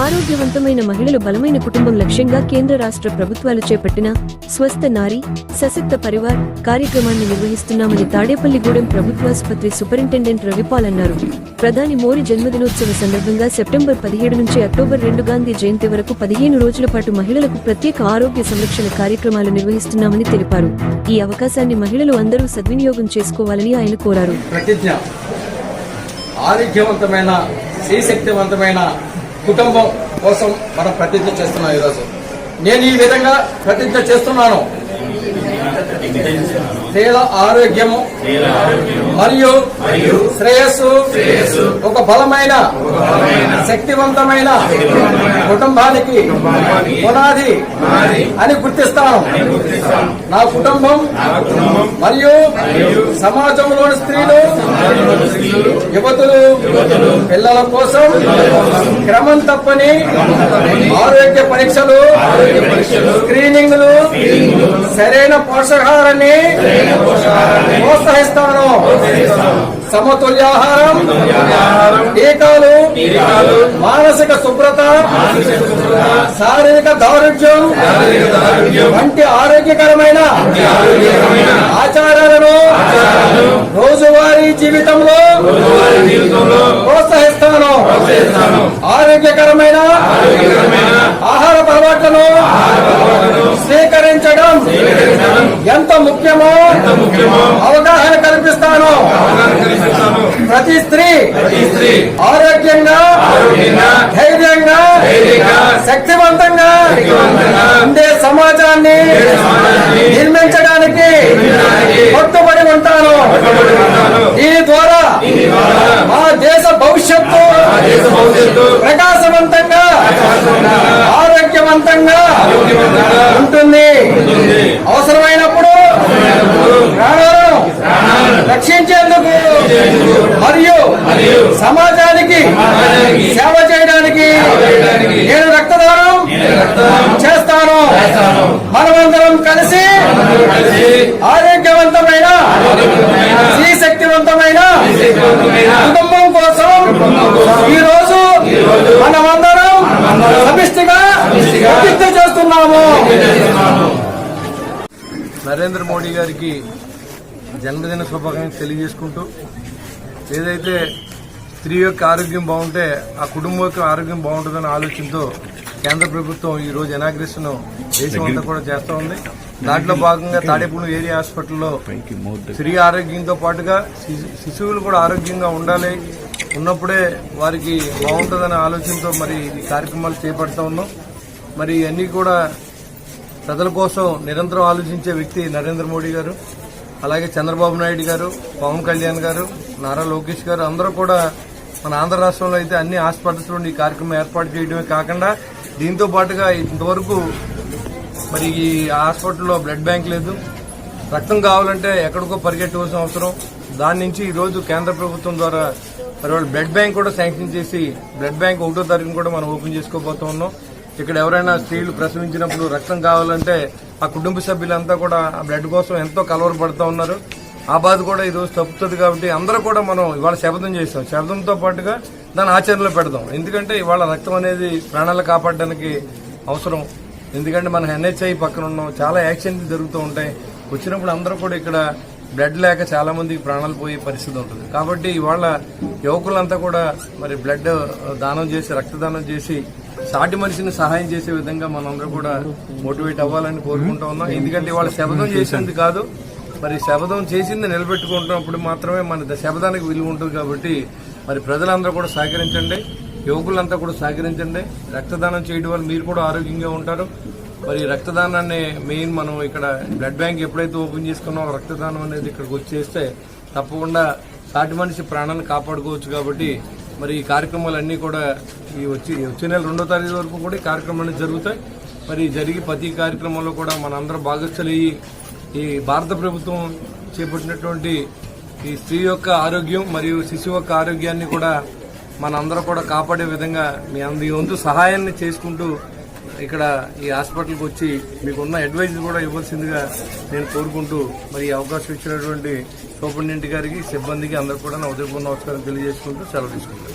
ఆరోగ్యవంతమైన మహిళలు బలమైన కుటుంబం లక్ష్యంగా కేంద్ర రాష్ట్ర ప్రభుత్వాలు చేపట్టిన స్వస్థ నారీ సశక్త పరివార్ కార్యక్రమాన్ని నిర్వహిస్తున్నామని తాడేపల్లిగూడెం ప్రభుత్వాసుపత్రి సూపరింటెండెంట్ రవిపాల్ అన్నారు. ప్రధాని మోడీ జన్మదినోత్సవ సందర్భంగా సెప్టెంబర్ పదిహేడు నుంచి అక్టోబర్ రెండు గాంధీ జయంతి వరకు పదిహేను రోజుల పాటు మహిళలకు ప్రత్యేక ఆరోగ్య సంరక్షణ కార్యక్రమాలు నిర్వహిస్తున్నామని తెలిపారు. ఈ అవకాశాన్ని మహిళలు అందరూ సద్వినియోగం చేసుకోవాలని ఆయన కోరారు. ఆరోగ్యవంతమైన శ్రీశక్తివంతమైన కుటుంబం కోసం మనం ప్రతిజ్ఞ చేస్తున్నాం ఈరోజు. నేను ఈ విధంగా ప్రతిజ్ఞ చేస్తున్నాను. స్త్రీల ఆరోగ్యము మరియు శ్రేయస్సు ఒక బలమైన శక్తివంతమైన కుటుంబానికి పునాది అని గుర్తిస్తాను. నా కుటుంబం మరియు సమాజంలోని స్త్రీలు యువతులు పిల్లల కోసం క్రమం తప్పని ఆరోగ్య పరీక్షలు సరైన పోషకాహారాన్ని ప్రోత్సహిస్తాను. సమతుల్యాహారం టీకాలు మానసిక శుభ్రత శారీరక దారుఢ్యం వంటి ఆరోగ్యకరమైన ఆచారాలను రోజువారీ జీవితంలో ప్రోత్సహిస్తాను. ఆరోగ్యకరమైన అవగాహన కల్పిస్తాను. ప్రతి స్త్రీ ఆరోగ్యంగా ధైర్యంగా శక్తివంతంగా ఉండే సమాజాన్ని నిర్మించడానికి కట్టుబడి ఉంటాను దీని ద్వారా మా దేశ భవిష్యత్తు ప్రకాశవంతంగా ఆరోగ్యవంతంగా ఉంటుంది అవసరమైనప్పుడు ప్రాణాలను రక్షించేందుకు మరియు సమాజానికి సేవ చేయడానికి నేను రక్తదానం చేస్తాను. మనమందరం కలిసి ఆరోగ్యవంతమైన శ్రీశక్తివంతమైన కుటుంబం కోసం ఈ రోజు మనమందరం సమిష్టిగా ప్రతిష్ఠ చేస్తున్నాము. నరేంద్ర మోడీ గారికి జన్మదిన శుభాకాంక్షలు తెలియజేసుకుంటూ ఏదైతే స్త్రీ యొక్క ఆరోగ్యం బాగుంటే ఆ కుటుంబం యొక్క ఆరోగ్యం బాగుంటుందనే ఆలోచనతో కేంద్ర ప్రభుత్వం ఈ రోజు ఎనాగ్రేషన్ దేశం అంతా కూడా చేస్తూ ఉంది. దాంట్లో భాగంగా తాడేపూడి ఏరియా హాస్పిటల్లో స్త్రీ ఆరోగ్యంతో పాటుగా శిశు- శిశువులు కూడా ఆరోగ్యంగా ఉండాలి. ఉన్నప్పుడే వారికి బాగుంటుందనే ఆలోచనతో మరి ఈ కార్యక్రమాలు చేపడుతూ ఉన్నాం. మరి అన్నీ కూడా ప్రజల కోసం నిరంతరం ఆలోచించే వ్యక్తి నరేంద్ర మోడీ గారు అలాగే చంద్రబాబు నాయుడు గారు పవన్ కళ్యాణ్ గారు నారా లోకేష్ గారు అందరూ కూడా మన ఆంధ్ర రాష్ట్రంలో అయితే అన్ని హాస్పిటల్స్లో ఈ కార్యక్రమం ఏర్పాటు చేయడమే కాకుండా దీంతో పాటుగా ఇంతవరకు మరి ఈ హాస్పిటల్లో బ్లడ్ బ్యాంక్ లేదు. రక్తం కావాలంటే ఎక్కడికో పరిగెట్టవలసిన అవసరం. దాని నుంచి ఈరోజు కేంద్ర ప్రభుత్వం ద్వారా మరి వాళ్ళు బ్లడ్ బ్యాంక్ కూడా శాంక్షన్ చేసి బ్లడ్ బ్యాంక్ ఒకటో తారీఖున కూడా మనం ఓపెన్ చేసుకోబోతా ఉన్నాం. ఇక్కడ ఎవరైనా స్త్రీలు ప్రసవించినప్పుడు రక్తం కావాలంటే ఆ కుటుంబ సభ్యులంతా కూడా ఆ బ్లడ్ కోసం ఎంతో కలవరపడుతూ ఉన్నారు. ఆ బాధ కూడా ఈరోజు తప్పుతుంది కాబట్టి అందరూ కూడా మనం ఇవాళ శబ్దం చేస్తాం శబ్దంతో పాటుగా దాన్ని ఆచరణలో పెడదాం. ఎందుకంటే ఇవాళ రక్తం అనేది ప్రాణాలు కాపాడడానికి అవసరం. ఎందుకంటే మన ఎన్హెచ్ఐ పక్కన ఉన్నాం. చాలా యాక్సిడెంట్లు జరుగుతూ ఉంటాయి. వచ్చినప్పుడు అందరూ కూడా ఇక్కడ బ్లడ్ లేక చాలా మందికి ప్రాణాలు పోయే పరిస్థితి ఉంటుంది. కాబట్టి ఇవాళ యువకులంతా కూడా మరి బ్లడ్ దానం చేసి రక్తదానం చేసి సాటి మనిషిని సహాయం చేసే విధంగా మనందరూ కూడా మోటివేట్ అవ్వాలని కోరుకుంటా ఉన్నాం. ఎందుకంటే ఇవాళ శబ్దం చేసింది కాదు మరి శబదం చేసింది నిలబెట్టుకుంటున్నప్పుడు మాత్రమే మన శబదానికి విలువ ఉంటుంది కాబట్టి మరి ప్రజలందరూ కూడా సహకరించండి. యువకులంతా కూడా సహకరించండి. రక్తదానం చేయడం వల్ల మీరు కూడా ఆరోగ్యంగా ఉంటారు. మరి రక్తదానాన్ని మెయిన్ మనం ఇక్కడ బ్లడ్ బ్యాంక్ ఎప్పుడైతే ఓపెన్ చేసుకున్నామో రక్తదానం అనేది ఇక్కడికి వచ్చేస్తే తప్పకుండా సాటి మనిషి ప్రాణాన్ని కాపాడుకోవచ్చు కాబట్టి మరి ఈ కార్యక్రమాలన్నీ కూడా ఈ వచ్చి వచ్చే నెల రెండో తారీఖు వరకు కూడా ఈ కార్యక్రమాలు జరుగుతాయి. మరి జరిగి ప్రతి కార్యక్రమంలో కూడా మనందరం భాగస్థులయ్యి ఈ భారత ప్రభుత్వం చేపట్టినటువంటి ఈ స్త్రీ యొక్క ఆరోగ్యం మరియు శిశువు యొక్క ఆరోగ్యాన్ని కూడా మనందరం కూడా కాపాడే విధంగా మీ అందరి వంతు సహాయాన్ని చేసుకుంటూ ఇక్కడ ఈ హాస్పిటల్కి వచ్చి మీకున్న అడ్వైజ్ కూడా ఇవ్వాల్సిందిగా నేను కోరుకుంటూ మరి అవకాశం ఇచ్చినటువంటి సూపరింటెండెంట్ గారికి సిబ్బందికి అందరూ కూడా నా ఉదయపూర్ణ నమస్కారం తెలియజేసుకుంటూ సెలవు తీసుకుంటాను